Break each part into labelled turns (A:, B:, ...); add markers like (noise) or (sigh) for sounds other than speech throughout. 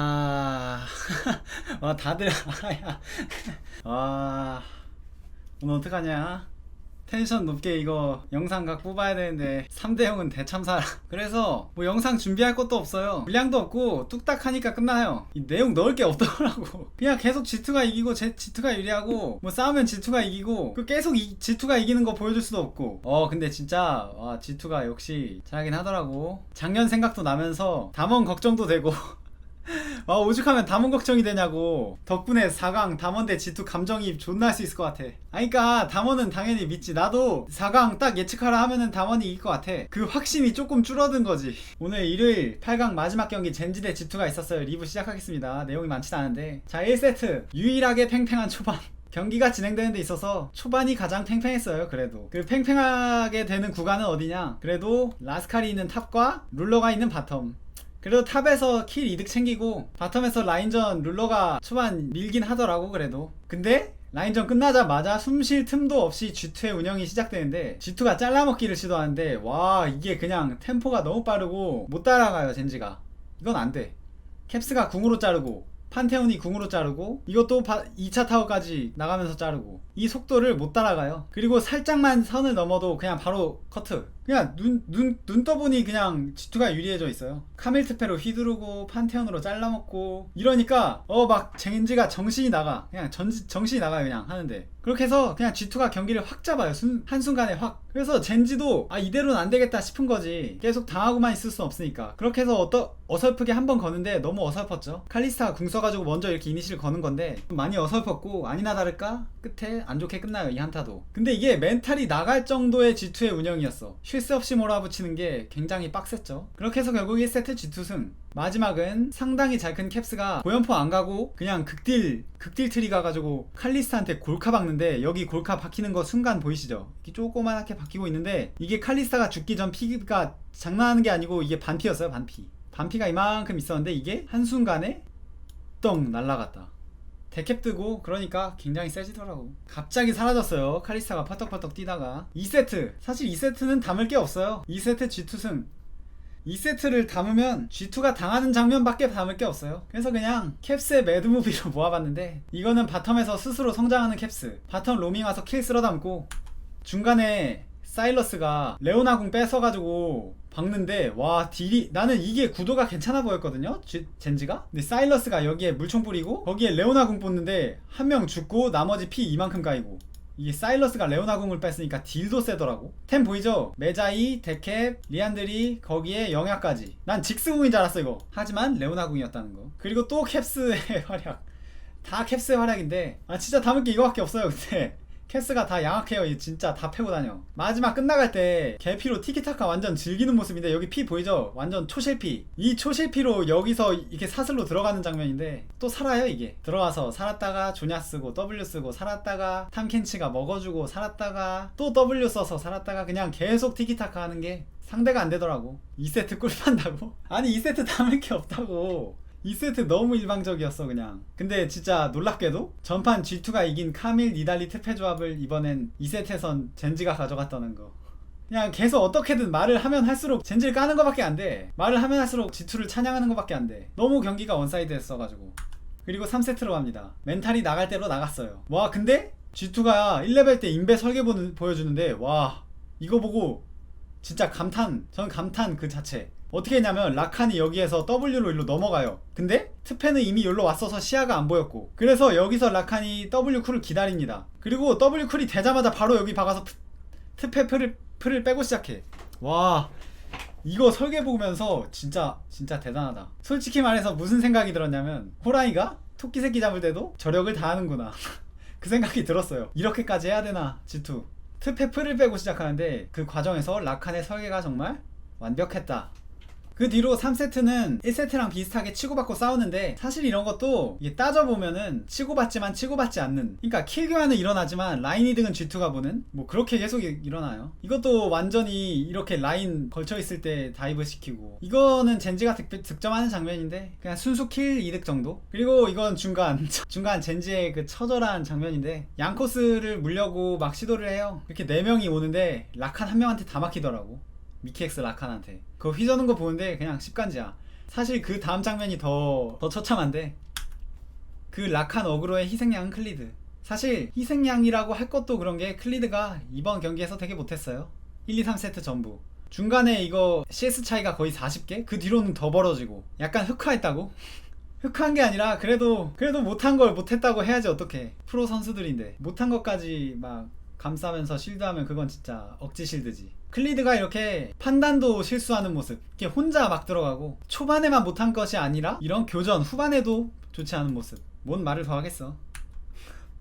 A: 아, 와 (laughs) 다들 아야. 와, (laughs) 오늘 어떡하냐? 텐션 높게 이거 영상 각 뽑아야 되는데 3대 0은 대참사라. (laughs) 그래서 뭐 영상 준비할 것도 없어요. 분량도 없고 뚝딱 하니까 끝나요. 이 내용 넣을 게 없더라고. 그냥 계속 G2가 이기고 제 G2가 유리하고 뭐 싸우면 G2가 이기고 그 계속 이, G2가 이기는 거 보여줄 수도 없고. 어 근데 진짜 와 G2가 역시 잘하긴 하더라고. 작년 생각도 나면서 담원 걱정도 되고. 아 오죽하면 담원 걱정이 되냐고. 덕분에 4강 담원 대 G2 감정이입 존나 할 수 있을 것 같아. 아니 그니까 담원은 당연히 믿지. 나도 4강 딱 예측하라 하면은 담원이 이길 것 같아. 그 확신이 조금 줄어든 거지. 오늘 일요일 8강 마지막 경기 젠지 대 G2가 있었어요. 리브 시작하겠습니다. 내용이 많진 않은데. 자 1세트. 유일하게 팽팽한 초반. 경기가 진행되는 데 있어서 초반이 가장 팽팽했어요 그래도. 그 팽팽하게 되는 구간은 어디냐? 그래도 라스칼이 있는 탑과 룰러가 있는 바텀 그래도 탑에서 킬 이득 챙기고 바텀에서 라인전 룰러가 초반 밀긴 하더라고 그래도. 근데 라인전 끝나자마자 숨 쉴 틈도 없이 G2의 운영이 시작되는데 G2가 잘라먹기를 시도하는데 와 이게 그냥 템포가 너무 빠르고 못 따라가요 젠지가. 이건 안돼. 캡스가 궁으로 자르고 판테온이 궁으로 자르고 이것도 2차 타워까지 나가면서 자르고. 이 속도를 못 따라가요. 그리고 살짝만 선을 넘어도 그냥 바로 커트 그냥 눈, 눈, 눈 떠보니 그냥 G2가 유리해져 있어요. 카밀트페로 휘두르고 판테온으로 잘라먹고 이러니까 어 막 젠지가 정신이 나가. 그냥 전, 정신이 나가요 그냥 하는데. 그렇게 해서 그냥 G2가 경기를 확 잡아요. 순, 한순간에 확. 그래서 젠지도 아 이대로는 안 되겠다 싶은 거지. 계속 당하고만 있을 수 없으니까. 그렇게 해서 어떠, 어설프게 한 번 거는데 너무 어설펐죠. 칼리스타가 궁 써가지고 먼저 이렇게 이니시를 거는 건데 좀 많이 어설펐고 아니나 다를까? 끝에 안 좋게 끝나요 이 한타도. 근데 이게 멘탈이 나갈 정도의 G2의 운영이었어 쉴새 없이 몰아붙이는 게 굉장히 빡셌죠. 그렇게 해서 결국 1세트 G2 승. 마지막은 상당히 잘 큰 캡스가 고연포 안 가고 그냥 극딜 극딜 트리 가가지고 칼리스타한테 골카 박는데 여기 골카 박히는 거 순간 보이시죠? 이렇게 조그만하게 박히고 있는데 이게 칼리스타가 죽기 전 피가 장난하는 게 아니고 이게 반피였어요 반피. 반피가 이만큼 있었는데 이게 한순간에 떵 날라갔다 데캡 뜨고 그러니까 굉장히 세지더라고. 갑자기 사라졌어요. 칼리스타가 퍼떡퍼떡 뛰다가. 2세트. 사실 2세트는 담을 게 없어요. 2세트 G2승. 2세트를 담으면 G2가 당하는 장면밖에 담을 게 없어요. 그래서 그냥 캡스의 매드무비로 (laughs) 모아봤는데 이거는 바텀에서 스스로 성장하는 캡스. 바텀 로밍 와서 킬 쓸어 담고 중간에 사일러스가 레오나궁 뺏어가지고 박는데 와 딜이 나는 이게 구도가 괜찮아 보였거든요? G, 젠지가? 근데 사일러스가 여기에 물총 뿌리고 거기에 레오나궁 뽑는데 한 명 죽고 나머지 피 이만큼 까이고. 이게 사일러스가 레오나궁을 뺐으니까 딜도 세더라고. 템 보이죠? 메자이, 데캡, 리안드리 거기에 영야까지. 난 직스궁인 줄 알았어 이거. 하지만 레오나궁이었다는 거. 그리고 또 캡스의 (laughs) 활약. 다 캡스의 활약인데 아 진짜 담을 게 이거밖에 없어요 근데 캡스가 다 양악해요. 이 진짜 다 패고 다녀. 마지막 끝나갈 때 개피로 티키타카 완전 즐기는 모습인데 여기 피 보이죠? 완전 초실피. 이 초실피로 여기서 이렇게 사슬로 들어가는 장면인데 또 살아요 이게. 들어가서 살았다가 조냐 쓰고 W 쓰고 살았다가 탐켄치가 먹어주고 살았다가 또 W 써서 살았다가 그냥 계속 티키타카 하는 게 상대가 안 되더라고. 2세트 꿀 판다고? (laughs) 아니 2세트 담을 게 없다고 2세트 너무 일방적이었어 그냥. 근데 진짜 놀랍게도 전판 G2가 이긴 카밀 니달리 특패 조합을 이번엔 2세트에선 젠지가 가져갔다는 거. 그냥 계속 어떻게든 말을 하면 할수록 젠지를 까는 것밖에 안돼. 말을 하면 할수록 G2를 찬양하는 것밖에 안돼. 너무 경기가 원사이드였어가지고. 그리고 3세트로 갑니다. 멘탈이 나갈 대로 나갔어요. 와 근데 G2가 1레벨 때 인베 설계 보여주는데 와 이거 보고 진짜 감탄 저는 감탄 그 자체 어떻게 했냐면 라칸이 여기에서 W로 일로 넘어가요. 근데 트페는 이미 여기로 왔어서 시야가 안 보였고. 그래서 여기서 라칸이 W 쿨을 기다립니다. 그리고 W 쿨이 되자마자 바로 여기 박아서 프, 트페 풀을, 풀을 빼고 시작해. 와 이거 설계 보면서 진짜 진짜 대단하다. 솔직히 말해서 무슨 생각이 들었냐면 호랑이가 토끼 새끼 잡을 때도 저력을 다하는구나. (laughs) 그 생각이 들었어요. 이렇게까지 해야 되나 G2 트페 풀을 빼고 시작하는데 그 과정에서 라칸의 설계가 정말 완벽했다 그 뒤로 3세트는 1세트랑 비슷하게 치고받고 싸우는데 사실 이런 것도 이게 따져보면은 치고받지만 치고받지 않는. 그러니까 킬 교환은 일어나지만 라인 이득은 G2가 보는? 뭐 그렇게 계속 이- 일어나요. 이것도 완전히 이렇게 라인 걸쳐있을 때 다이브 시키고. 이거는 젠지가 득, 득점하는 장면인데 그냥 순수 킬 이득 정도? 그리고 이건 중간 (laughs) 중간 젠지의 그 처절한 장면인데 양코스를 물려고 막 시도를 해요. 이렇게 4명이 오는데 라칸 한 명한테 다 막히더라고 미키엑스 라칸한테. 그거 휘저는 거 보는데 그냥 습관지야. 사실 그 다음 장면이 더, 더 처참한데 그 락한 어그로의 희생양은 클리드. 사실 희생양이라고 할 것도 그런 게 클리드가 이번 경기에서 되게 못했어요. 1, 2, 3세트 전부. 중간에 이거 CS 차이가 거의 40개? 그 뒤로는 더 벌어지고. 약간 흑화했다고? (laughs) 흑화한 게 아니라 그래도 그래도 못한 걸 못했다고 해야지 어떡해. 프로 선수들인데. 못한 것까지 막 감싸면서 실드하면 그건 진짜 억지 실드지 클리드가 이렇게 판단도 실수하는 모습 이렇게 혼자 막 들어가고 초반에만 못한 것이 아니라 이런 교전 후반에도 좋지 않은 모습. 뭔 말을 더 하겠어.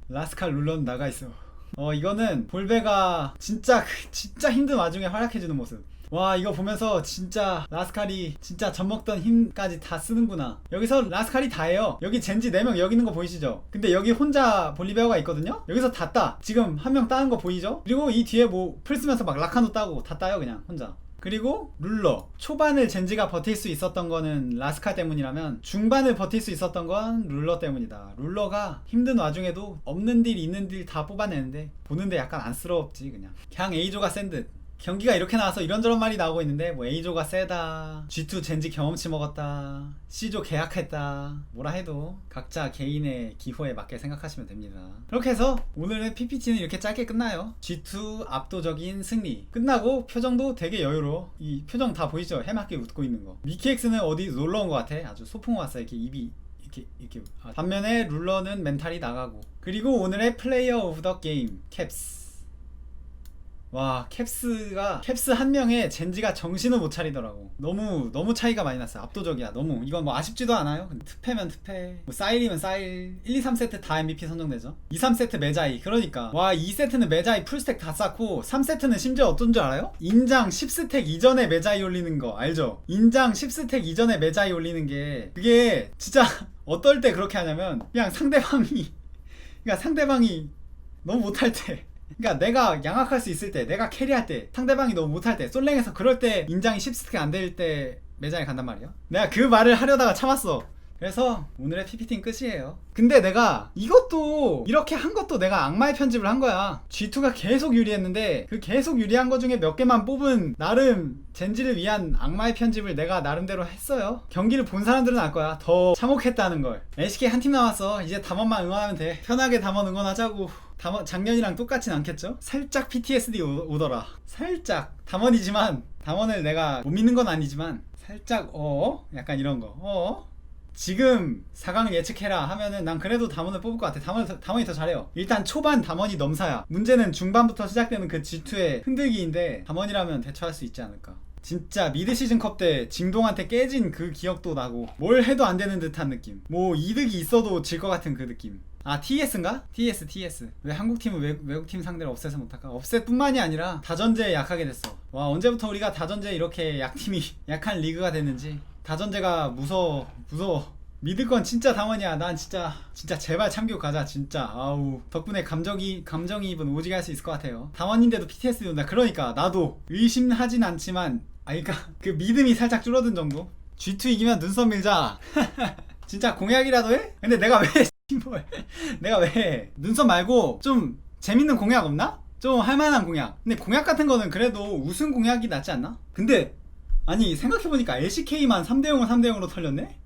A: 라스칼 룰런 나가 있어. 어 이거는 볼베가 진짜 그- 진짜 힘든 와중에 활약해주는 모습 와 이거 보면서 진짜 라스칼이 진짜 젖먹던 힘까지 다 쓰는구나. 여기서 라스칼이 다예요. 여기 젠지 4명 여기 있는 거 보이시죠? 근데 여기 혼자 볼리베어가 있거든요? 여기서 다 따. 지금 한 명 따는 거 보이죠? 그리고 이 뒤에 뭐 풀 쓰면서 막 라카노 따고 다 따요 그냥 혼자. 그리고 룰러. 초반을 젠지가 버틸 수 있었던 거는 라스칼 때문이라면 중반을 버틸 수 있었던 건 룰러 때문이다. 룰러가 힘든 와중에도 없는 딜 있는 딜 다 뽑아내는데 보는데 약간 안쓰럽지 그냥. 그냥 A조가 센듯 경기가 이렇게 나와서 이런저런 말이 나오고 있는데 뭐 A조가 세다 G2 젠지 경험치 먹었다 C조 계약했다 뭐라 해도 각자 개인의 기호에 맞게 생각하시면 됩니다. 그렇게 해서 오늘의 PPT는 이렇게 짧게 끝나요. G2 압도적인 승리. 끝나고 표정도 되게 여유로워 이 표정 다 보이죠? 해맑게 웃고 있는 거. 미키엑스는 어디 놀러 온 것 같아? 아주 소풍 왔어. 이렇게 입이 이렇게 이렇게. 아, 반면에 룰러는 멘탈이 나가고. 그리고 오늘의 플레이어 오브 더 게임 캡스 와 캡스가 캡스 한 명에 젠지가 정신을 못 차리더라고. 너무 너무 차이가 많이 났어 압도적이야. 너무. 이건 뭐 아쉽지도 않아요. 특패면 특패 뭐 사일이면 사일. 1, 2, 3세트 다 MVP 선정되죠. 2, 3세트 메자이. 그러니까. 와 2세트는 메자이 풀스택 다 쌓고 3세트는 심지어 어떤 줄 알아요? 인장 10스택 이전에 메자이 올리는 거. 알죠? 인장 10스택 이전에 메자이 올리는 게 그게 진짜 (laughs) 어떨 때 그렇게 하냐면 그냥 상대방이 그러니까 상대방이 너무 못할 때 그러니까 내가 양악할 수 있을 때 내가 캐리할 때 상대방이 너무 못할 때 솔랭에서 그럴 때 인장이 10스택 안 될 때 매장에 간단 말이야. 내가 그 말을 하려다가 참았어 그래서 오늘의 PPT는 끝이에요. 근데 내가 이것도 이렇게 한 것도 내가 악마의 편집을 한 거야. G2가 계속 유리했는데 그 계속 유리한 거 중에 몇 개만 뽑은 나름 젠지를 위한 악마의 편집을 내가 나름대로 했어요. 경기를 본 사람들은 알 거야. 더 참혹했다는 걸. LCK 한 팀 남았어. 이제 담원만 응원하면 돼. 편하게 담원 응원하자고. 담원 작년이랑 똑같진 않겠죠? 살짝 PTSD 오, 오더라. 살짝. 담원이지만 담원을 내가 못 믿는 건 아니지만 살짝 어? 약간 이런 거. 어? 지금 4강을 예측해라 하면은 난 그래도 담원을 뽑을 것 같아. 담원, 담원이 더 잘해요. 일단 초반 담원이 넘사야. 문제는 중반부터 시작되는 그 G2의 흔들기인데 담원이라면 대처할 수 있지 않을까. 진짜 미드 시즌 컵 때 징동한테 깨진 그 기억도 나고 뭘 해도 안 되는 듯한 느낌. 뭐 이득이 있어도 질 것 같은 그 느낌. 아 TS인가? TS TS 왜 한국 팀은 외, 외국 팀 상대로 업셋을 못할까? 업셋뿐만이 아니라 다전제에 약하게 됐어. 와 언제부터 우리가 다전제 이렇게 약팀이 (laughs) 약한 리그가 됐는지 다전제가 무서워 무서워. 믿을 건 진짜 당원이야. 난 진짜 진짜 제발 참교육 가자 진짜. 아우. 덕분에 감정이 감정이입은 오지게 할 수 있을 것 같아요. 당원인데도 PTSD 온다. 그러니까 나도 의심하진 않지만 아 그니까 (laughs) 그 믿음이 살짝 줄어든 정도? G2 이기면 눈썹 밀자. (laughs) 진짜 공약이라도 해? 근데 내가 왜 (laughs) 뭘 내가 왜 눈썹 말고 좀 재밌는 공약 없나? 좀 할만한 공약. 근데 공약 같은 거는 그래도 우승 공약이 낫지 않나? 근데 아니 생각해보니까 LCK만 3대0을 3대0으로 털렸네?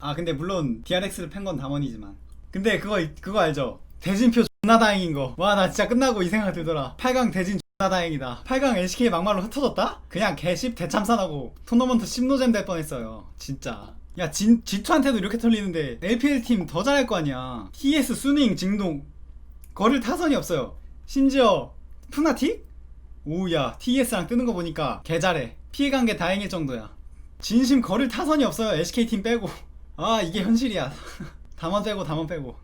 A: 아 근데 물론 DRX를 팬 건 담원이지만. 근데 그거 그거 알죠? 대진표 존나 다행인 거와 나 진짜 끝나고 이 생각 들더라. 8강 대진 존나 다행이다. 8강 LCK 막말로 흩어졌다? 그냥 개씹 대참사나고 토너먼트 10노잼 될 뻔했어요. 진짜. 야 진, G2한테도 이렇게 털리는데 LPL 팀 더 잘할 거 아니야. TS 수닝 징동. 거를 타선이 없어요. 심지어 푸나틱? 오야 TS랑 뜨는 거 보니까 개 잘해 피해 간 게 다행일 정도야. 진심 거를 타선이 없어요. SK팀 빼고. 아 이게 현실이야. (laughs) 담원 빼고 담원 빼고